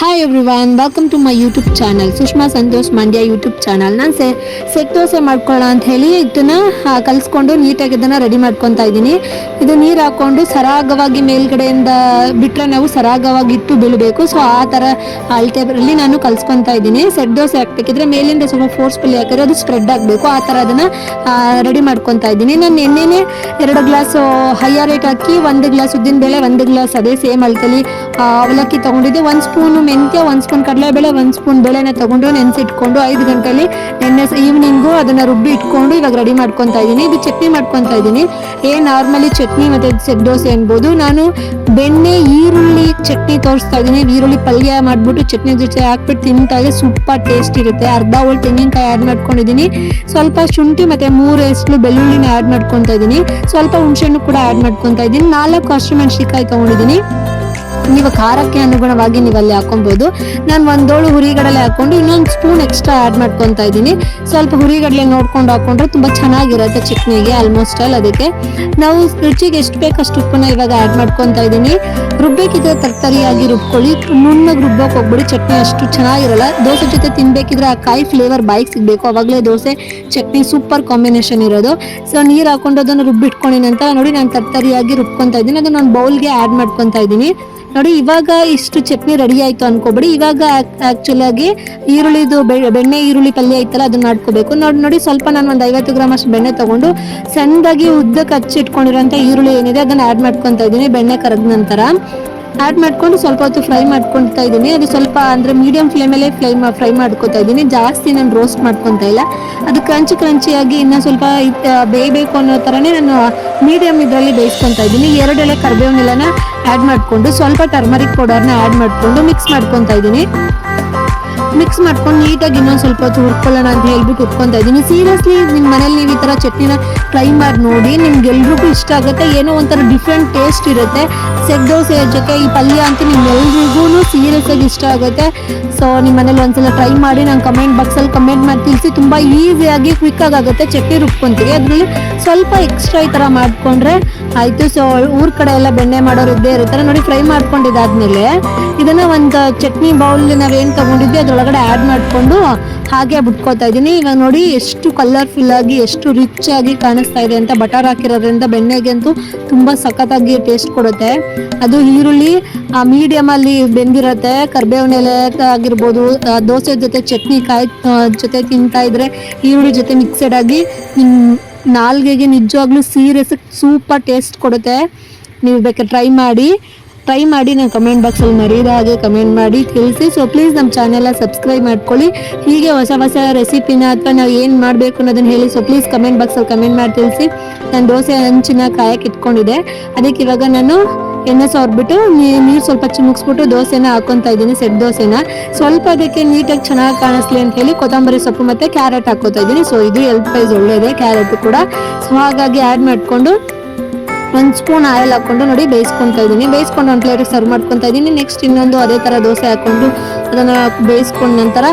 Hi everyone welcome to my YouTube channel Sushma Santhosh Mandya YouTube channel ನಾನು ಸೆ sec dosa ಮಾಡ್ಕೊಳ್ಳೋಣ ಅಂತ ಹೇಳಿ ಇದನ್ನು ಕಲಿಸ್ಕೊಂಡು ನೀಟಾಗಿ ಇದನ್ನು ರೆಡಿ ಮಾಡ್ಕೊತಾ ಇದ್ದೀನಿ. ಇದು ನೀರು ಹಾಕ್ಕೊಂಡು ಸರಾಗವಾಗಿ ಮೇಲ್ಗಡೆಯಿಂದ ಬಿಟ್ಟರೆ ನಾವು ಸರಾಗವಾಗಿ ಇಟ್ಟು ಬೀಳಬೇಕು. ಸೊ ಆ ಥರ ಅಳತೆಯಲ್ಲಿ ನಾನು ಕಲಿಸ್ಕೊತಾ ಇದ್ದೀನಿ. ಸೆಟ್ ದೋಸೆ ಹಾಕ್ಬೇಕಿದ್ರೆ ಮೇಲಿಂದ ಸ್ವಲ್ಪ ಫೋರ್ಸ್ಫುಲ್ಲಿ ಹಾಕಿದ್ರೆ ಅದು ಸ್ಪ್ರೆಡ್ ಆಗಬೇಕು. ಆ ಥರ ಅದನ್ನು ರೆಡಿ ಮಾಡ್ಕೊತಾ ಇದ್ದೀನಿ. ನಾನು ಎಣ್ಣೆನೇ ಎರಡು ಗ್ಲಾಸ್ ಹೈಯರ್ ರೇಟ್ ಹಾಕಿ ಒಂದು ಗ್ಲಾಸ್ ಉದ್ದಿನ ಬೇಳೆ ಒಂದು ಗ್ಲಾಸ್ ಅದೇ ಸೇಮ್ ಅಳತೆಲಿ ಆ, ಅವಲಕ್ಕಿ ತೊಗೊಂಡಿದ್ದೆ. ಒಂದು ಸ್ಪೂನು ಮೆಂತ್ಯ ಒಂದು ಸ್ಪೂನ್ ಕಡಲೆಬೇಳೆ ಒಂದು ಸ್ಪೂನ್ ಬೇಳೆನ ತಗೊಂಡು ನೆನೆಸಿಟ್ಕೊಂಡು ಐದು ಗಂಟೆಲಿ ನೆನ್ನೆ ಈವ್ನಿಂಗು ಅದನ್ನ ರುಬ್ಬಿ ಇಟ್ಕೊಂಡು ಇವಾಗ ರೆಡಿ ಮಾಡ್ಕೊತಾ ಇದ್ದೀನಿ ಇದು ಚಟ್ನಿ ಮಾಡ್ಕೊತಾ ಇದ್ದೀನಿ ಏನ್ ನಾರ್ಮಲಿ ಚಟ್ನಿ ಮತ್ತೆ ಸೆಟ್ ದೋಸೆ ಅನ್ಬೋದು ನಾನು ಬೆಣ್ಣೆ ಈರುಳ್ಳಿ ಚಟ್ನಿ ತೋರಿಸ್ತಾ ಇದ್ದೀನಿ ಈರುಳ್ಳಿ ಪಲ್ಯ ಮಾಡ್ಬಿಟ್ಟು ಚಟ್ನಿ ಜೊತೆ ಹಾಕ್ಬಿಟ್ಟು ತಿಂತಾ ಇದ್ರೆ ಸೂಪರ್ ಟೇಸ್ಟ್ ಇರುತ್ತೆ. ಅರ್ಧ ಹೋಳ್ ತೆಂಗಿನಕಾಯಿ ಆ್ಯಡ್ ಮಾಡ್ಕೊಂಡಿದ್ದೀನಿ ಸ್ವಲ್ಪ ಶುಂಠಿ ಮತ್ತೆ ಮೂರು ಎಸ್ಲು ಬೆಳ್ಳುಳ್ಳಿನ ಆ್ಯಡ್ ಮಾಡ್ಕೊತಾ ಇದ್ದೀನಿ ಸ್ವಲ್ಪ ಹುಣಸೆಹಣ್ಣು ಕೂಡ ಆ್ಯಡ್ ಮಾಡ್ಕೊತಾ ಇದ್ದೀನಿ ನಾಲ್ಕು ಹಸಿಮೆಣಸಿಕಾಯಿ ತಗೊಂಡಿದ್ದೀನಿ ನೀವು ಖಾರಕ್ಕೆ ಅನುಗುಣವಾಗಿ ನೀವು ಅಲ್ಲಿ ಹಾಕೊಬಹುದು ನಾನು ಒಂದೋಳು ಹುರಿಗಡಲೆ ಹಾಕೊಂಡು ಇನ್ನೊಂದು ಸ್ಪೂನ್ ಎಕ್ಸ್ಟ್ರಾ ಆ್ಯಡ್ ಮಾಡ್ಕೊತಾ ಇದ್ದೀನಿ. ಸ್ವಲ್ಪ ಹುರಿಗಡಲೆ ನೋಡ್ಕೊಂಡು ಹಾಕೊಂಡ್ರೆ ತುಂಬ ಚೆನ್ನಾಗಿರುತ್ತೆ ಚಟ್ನಿಗೆ ಆಲ್ಮೋಸ್ಟ್ ಆಲ್ ಅದಕ್ಕೆ. ನಾವು ರುಚಿಗೆ ಎಷ್ಟು ಬೇಕಷ್ಟು ಉಪ್ಪನ್ನ ಇವಾಗ ಆ್ಯಡ್ ಮಾಡ್ಕೊತಾ ಇದ್ದೀನಿ. ರುಬ್ಬೇಕಿದ್ರೆ ತರಕಾರಿಯಾಗಿ ರುಬ್ಕೊಳ್ಳಿ. ನುಣ್ಣಗೆ ರುಬ್ಬೋಕೆ ಹೋಗ್ಬಿಡಿ, ಚಟ್ನಿ ಅಷ್ಟು ಚೆನ್ನಾಗಿರಲ್ಲ. ದೋಸೆ ಜೊತೆ ತಿನ್ಬೇಕಿದ್ರೆ ಆ ಕಾಯಿ ಫ್ಲೇವರ್ ಬಾಯಿಗೆ ಸಿಗಬೇಕು. ಅವಾಗಲೇ ದೋಸೆ, ಚಟ್ನಿ ಸೂಪರ್ ಕಾಂಬಿನೇಷನ್ ಇರೋದು. ಸೊ ನೀರು ಹಾಕೊಂಡು ಅದನ್ನು ನಂತರ ನೋಡಿ ನಾನು ತರಕಾರಿಯಾಗಿ ರುಬ್ಕೊತಾ ಇದ್ದೀನಿ. ಅದನ್ನ ನಾನು ಬೌಲ್ಗೆ ಆ್ಯಡ್ ಮಾಡ್ಕೊತಾ ಇದ್ದೀನಿ. ನೋಡಿ, ಇವಾಗ ಇಷ್ಟು ಚಟ್ನಿ ರೆಡಿ ಆಯ್ತು ಅನ್ಕೋಬೇಡಿ. ಇವಾಗ ಆಕ್ಚುಲಿ ಆಗಿ ಈರುಳ್ಳಿದು ಬೆಣ್ಣೆ ಈರುಳ್ಳಿ ಪಲ್ಯ ಐತಲ್ಲ, ಅದನ್ನ ಮಾಡ್ಕೋಬೇಕು ನೋಡಿ ನೋಡಿ, ಸ್ವಲ್ಪ ನಾನು ಒಂದು ಐವತ್ತು ಗ್ರಾಮ್ ಅಷ್ಟು ಬೆಣ್ಣೆ ತಗೊಂಡು ಸಣ್ಣದಾಗಿ ಉದ್ದಕ್ಕೆ ಹಚ್ಚಿಟ್ಕೊಂಡಿರೋಂಥ ಈರುಳ್ಳಿ ಏನಿದೆ, ಅದನ್ನ ಆ್ಯಡ್ ಮಾಡ್ಕೊತಾ ಇದ್ದೀನಿ ಬೆಣ್ಣೆ ಕರೆದ ನಂತರ. ಆ್ಯಡ್ ಮಾಡ್ಕೊಂಡು ಸ್ವಲ್ಪ ಹೊತ್ತು ಫ್ರೈ ಮಾಡ್ಕೊತಾ ಇದ್ದೀನಿ. ಅದು ಸ್ವಲ್ಪ ಅಂದರೆ ಮೀಡಿಯಂ ಫ್ಲೇಮಲ್ಲೇ ಫ್ರೈ ಫ್ರೈ ಮಾಡ್ಕೊತಾ ಇದ್ದೀನಿ. ಜಾಸ್ತಿ ನಾನು ರೋಸ್ಟ್ ಮಾಡ್ಕೊತಾ ಇಲ್ಲ. ಅದು ಕ್ರಂಚಿ ಕ್ರಂಚಿಯಾಗಿ ಇನ್ನೂ ಸ್ವಲ್ಪ ಬೇಯಬೇಕು ಅನ್ನೋ ಥರನೇ ನಾನು ಮೀಡಿಯಂ ಇದರಲ್ಲಿ ಬೇಯಿಸ್ಕೊತಾ ಇದ್ದೀನಿ. ಎರಡು ಎಲೆ ಕರಿಬೇವಿನೆಲ್ಲನ ಆ್ಯಡ್ ಮಾಡಿಕೊಂಡು ಸ್ವಲ್ಪ ಟರ್ಮರಿಕ್ ಪೌಡರ್ನ ಆ್ಯಡ್ ಮಾಡಿಕೊಂಡು ಮಿಕ್ಸ್ ಮಾಡ್ಕೊತಾ ಇದ್ದೀನಿ. ಮಿಕ್ಸ್ ಮಾಡ್ಕೊಂಡು ನೀಟಾಗಿ ಇನ್ನೊಂದು ಸ್ವಲ್ಪ ಹೊತ್ತು ಹುರ್ಕೊಳ್ಳೋಣ ಅಂತ ಹೇಳ್ಬಿಟ್ಟು ಹುರ್ಕೊತಾ ಇದ್ದೀನಿ. ಸೀರಿಯಸ್ಲಿ ನಿಮ್ಮ ಮನೇಲಿ ನೀವು ಈ ಥರ ಚಟ್ನಿನ ಟ್ರೈ ಮಾಡಿ ನೋಡಿ, ನಿಮ್ಗೆಲ್ರಿಗೂ ಇಷ್ಟ ಆಗುತ್ತೆ. ಏನೋ ಒಂಥರ ಡಿಫ್ರೆಂಟ್ ಟೇಸ್ಟ್ ಇರುತ್ತೆ. ಸೆಗ್ ದೋಸೆ ಜೊತೆ ಈ ಪಲ್ಯ ಅಂತೂ ನಿಮ್ಗೆಲ್ರಿಗೂ ಸೀರಿಯಸ್ ಆಗಿ ಇಷ್ಟ ಆಗುತ್ತೆ. ಸೊ ನಿಮ್ಮ ಮನೇಲಿ ಒಂದ್ಸಲ ಟ್ರೈ ಮಾಡಿ ನಾನು ಕಮೆಂಟ್ ಬಾಕ್ಸಲ್ಲಿ ಕಮೆಂಟ್ ಮಾಡಿ ತಿಳಿಸಿ. ತುಂಬ ಈಸಿಯಾಗಿ ಕ್ವಿಕ್ಕಾಗಿ ಆಗುತ್ತೆ. ಚಟ್ನಿ ರುಬ್ಕೊತೀವಿ ಅದರಲ್ಲಿ ಸ್ವಲ್ಪ ಎಕ್ಸ್ಟ್ರಾ ಈ ಥರ ಮಾಡಿಕೊಂಡ್ರೆ ಆಯಿತು. ಸೊ ಊರ ಕಡೆ ಎಲ್ಲ ಬೆಣ್ಣೆ ಮಾಡೋರು ಇದ್ದೇ ಇರ್ತಾರೆ. ನೋಡಿ ಫ್ರೈ ಮಾಡ್ಕೊಂಡಿದ್ದಾದ್ಮೇಲೆ ಇದನ್ನ ಒಂದು ಚಟ್ನಿ ಬೌಲ್ ನಾವೇನು ತಗೊಂಡಿದ್ವಿ, ಅದ್ರೊಳಗಡೆ ಆ್ಯಡ್ ಮಾಡಿಕೊಂಡು ಹಾಗೆ ಬಿಟ್ಕೋತಾ ಇದ್ದೀನಿ. ಇವಾಗ ನೋಡಿ, ಎಷ್ಟು ಕಲರ್ಫುಲ್ ಆಗಿ, ಎಷ್ಟು ರಿಚ್ ಆಗಿ ಕಾಣಿಸ್ತಾ ಇದೆ ಅಂತ ಬಟರ್ ಹಾಕಿರೋದ್ರಿಂದ ಬೆಣ್ಣೆಗೆ ಅಂತೂ ತುಂಬ ಸಖತ್ತಾಗಿ ಟೇಸ್ಟ್ ಕೊಡುತ್ತೆ. ಅದು ಈರುಳ್ಳಿ ಮೀಡಿಯಮಲ್ಲಿ ಬೆಂದಿರುತ್ತೆ. ಕರ್ಬೇವಿನ ಎಲೆ ಆಗಿರ್ಬೋದು ದೋಸೆ ಜೊತೆ ಚಟ್ನಿ ಕಾಯಿ ಜೊತೆ ತಿಂತಾ ಇದ್ರೆ ಈರುಳ್ಳಿ ಜೊತೆ ಮಿಕ್ಸೆಡ್ ಆಗಿ ನಾಲ್ಗೆಗೆ ನಿಜವಾಗ್ಲೂ ಸೀರಿಯಸ್ ಸೂಪರ್ ಟೇಸ್ಟ್ ಕೊಡುತ್ತೆ. ನೀವು ಬೇಕಾದ್ರೆ ಟ್ರೈ ಮಾಡಿ. ಟ್ರೈ ಮಾಡಿ ನಾನು ಕಮೆಂಟ್ ಬಾಕ್ಸಲ್ಲಿ ಮರೀದ ಹಾಗೆ ಕಮೆಂಟ್ ಮಾಡಿ ತಿಳಿಸಿ. ಸೊ ಪ್ಲೀಸ್ ನಮ್ಮ ಚಾನೆಲ್ನ ಸಬ್ಸ್ಕ್ರೈಬ್ ಮಾಡ್ಕೊಳ್ಳಿ. ಹೀಗೆ ಹೊಸ ಹೊಸ ರೆಸಿಪಿನ ಅಥವಾ ನಾವು ಏನು ಮಾಡಬೇಕು ಅನ್ನೋದನ್ನು ಹೇಳಿ ಸೊ ಪ್ಲೀಸ್ ಕಮೆಂಟ್ ಬಾಕ್ಸಲ್ಲಿ ಕಮೆಂಟ್ ಮಾಡಿ ತಿಳಿಸಿ. ನಾನು ದೋಸೆ ಹಂಚಿನ ಕಾಯಕ್ಕೆ ಇಟ್ಕೊಂಡಿದ್ದೆ. ಅದಕ್ಕೆ ಇವಾಗ ನಾನು ಎಣ್ಣೆ ಸೋರ್ಬಿಟ್ಟು ನೀರು ಸ್ವಲ್ಪ ಚಿಮುಕ್ಸ್ಬಿಟ್ಟು ದೋಸೆನ ಹಾಕೊತಾ ಇದ್ದೀನಿ, ಸೆಟ್ ದೋಸೆನ. ಸ್ವಲ್ಪ ಅದಕ್ಕೆ ನೀಟಾಗಿ ಚೆನ್ನಾಗಿ ಕಾಣಿಸ್ಲಿ ಅಂತ ಹೇಳಿ ಕೊತ್ತಂಬರಿ ಸೊಪ್ಪು ಮತ್ತೆ ಕ್ಯಾರೆಟ್ ಹಾಕೋತಾ ಇದ್ದೀನಿ. ಸೊ ಇದು ಹೆಲ್ತ್ ವೈಸ್ ಒಳ್ಳೆಯದೇ ಕ್ಯಾರೆಟ್ ಕೂಡ. ಸೊ ಹಾಗಾಗಿ ಆ್ಯಡ್ ಮಾಡಿಕೊಂಡು ಒಂದು ಸ್ಪೂನ್ ಆಯಿಲ್ ಹಾಕೊಂಡು ನೋಡಿ ಬೇಯಿಸ್ಕೊತಾ ಇದ್ದೀನಿ. ಬೇಯಿಸ್ಕೊಂಡು ಒಂದು ಪ್ಲೇಟಿಗೆ ಸರ್ವ್ ಮಾಡ್ಕೊತಾ ಇದ್ದೀನಿ. ನೆಕ್ಸ್ಟ್ ಇನ್ನೊಂದು ಅದೇ ಥರ ದೋಸೆ ಹಾಕೊಂಡು ಅದನ್ನು ಬೇಯಿಸ್ಕೊಂಡ ನಂತರ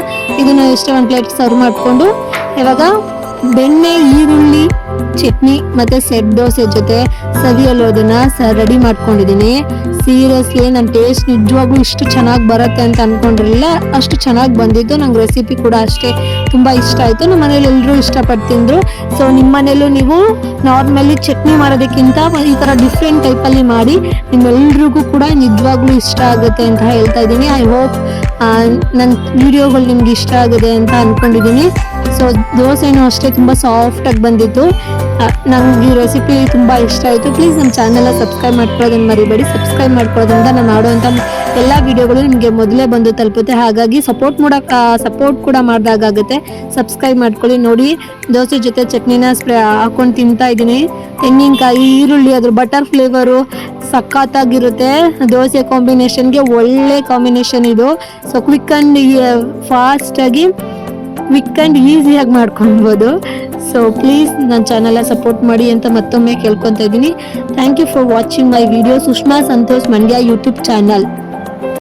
ಇದನ್ನು ಇಷ್ಟೇ ಒಂದು ಪ್ಲೇಟ್ ಸರ್ವ್ ಮಾಡಿಕೊಂಡು, ಇವಾಗ ಬೆಣ್ಣೆ, ಈರುಳ್ಳಿ, ಚಟ್ನಿ ಮತ್ತೆ ಸೆಟ್ ದೋಸೆ ಜೊತೆ ಸ ರೆಡಿ ಮಾಡ್ಕೊಂಡಿದ್ದೀನಿ. ಸೀರಿಯಸ್ಲಿ ನನ್ನ ಟೇಸ್ಟ್ ನಿಜವಾಗ್ಲೂ ಇಷ್ಟು ಚೆನ್ನಾಗಿ ಬರುತ್ತೆ ಅಂತ ಅನ್ಕೊಂಡಿರಲಿಲ್ಲ. ಅಷ್ಟು ಚೆನ್ನಾಗಿ ಬಂದಿದ್ದು. ನಂಗೆ ರೆಸಿಪಿ ಕೂಡ ಅಷ್ಟೇ ತುಂಬ ಇಷ್ಟ ಆಯಿತು. ನಮ್ಮ ಮನೇಲಿ ಎಲ್ಲರೂ ಇಷ್ಟಪಟ್ಟು ತಿಂದರು. ಸೊ ನಿಮ್ಮ ಮನೇಲೂ ನೀವು ನಾರ್ಮಲಿ ಚಟ್ನಿ ಮಾಡೋದಕ್ಕಿಂತ ಈ ಥರ ಡಿಫ್ರೆಂಟ್ ಟೈಪಲ್ಲಿ ಮಾಡಿ ನಿಮ್ಮೆಲ್ರಿಗೂ ಕೂಡ ನಿಜವಾಗ್ಲೂ ಇಷ್ಟ ಆಗುತ್ತೆ ಅಂತ ಹೇಳ್ತಾ ಇದ್ದೀನಿ. ಐ ಹೋಪ್ ನನ್ನ ವಿಡಿಯೋಗಳು ನಿಮ್ಗೆ ಇಷ್ಟ ಆಗಿದೆ ಅಂತ ಅಂದ್ಕೊಂಡಿದ್ದೀನಿ ಸೊ ದೋಸೆನೂ ಅಷ್ಟೇ ತುಂಬ ಸಾಫ್ಟಾಗಿ ಬಂದಿತ್ತು. ನನಗೆ ಈ ರೆಸಿಪಿ ತುಂಬ ಇಷ್ಟ ಆಯಿತು. ಪ್ಲೀಸ್ ನಮ್ಮ ಚಾನೆಲ್ನ ಸಬ್ಸ್ಕ್ರೈಬ್ ಮಾಡ್ಕೊಳ್ಳೋದನ್ನು ಮರಿಬೇಡಿ. ಸಬ್ಸ್ಕ್ರೈಬ್ ಮಾಡ್ಕೊಳ್ಳೋದ್ರಿಂದ ನಾನು ಮಾಡುವಂಥ ಎಲ್ಲ ವಿಡಿಯೋಗಳು ನಿಮಗೆ ಮೊದಲೇ ಬಂದು ತಲುಪುತ್ತೆ. ಹಾಗಾಗಿ ಸಪೋರ್ಟ್ ಮಾಡೋಕೆ ಸಪೋರ್ಟ್ ಕೂಡ ಮಾಡಿದಾಗುತ್ತೆ ಸಬ್ಸ್ಕ್ರೈಬ್ ಮಾಡ್ಕೊಳ್ಳಿ, ನೋಡಿ. ದೋಸೆ ಜೊತೆ ಚಟ್ನಿನ ಸ್ಪ್ರೇ ಹಾಕೊಂಡು ತಿಂತಾ ಇದ್ದೀನಿ. ತೆಂಗಿನಕಾಯಿ, ಈರುಳ್ಳಿ, ಅದ್ರ ಬಟರ್ ಫ್ಲೇವರು ಸಖತ್ತಾಗಿರುತ್ತೆ. ದೋಸೆ ಕಾಂಬಿನೇಷನ್ಗೆ ಒಳ್ಳೆ ಕಾಂಬಿನೇಷನ್ ಇದು. ಸೊ ಕ್ವಿಕ್ ಆ್ಯಂಡ್ ಫಾಸ್ಟಾಗಿ ಕ್ವಿಕ್ ಆ್ಯಂಡ್ ಈಸಿಯಾಗಿ ಮಾಡ್ಕೊಬೋದು ಸೊ ಪ್ಲೀಸ್ ನನ್ನ ಚಾನಲ್ನ ಸಪೋರ್ಟ್ ಮಾಡಿ ಅಂತ ಮತ್ತೊಮ್ಮೆ ಕೇಳ್ಕೊತಾ ಇದ್ದೀನಿ. Thank you for watching my video Sushma Santhosh Mandya YouTube channel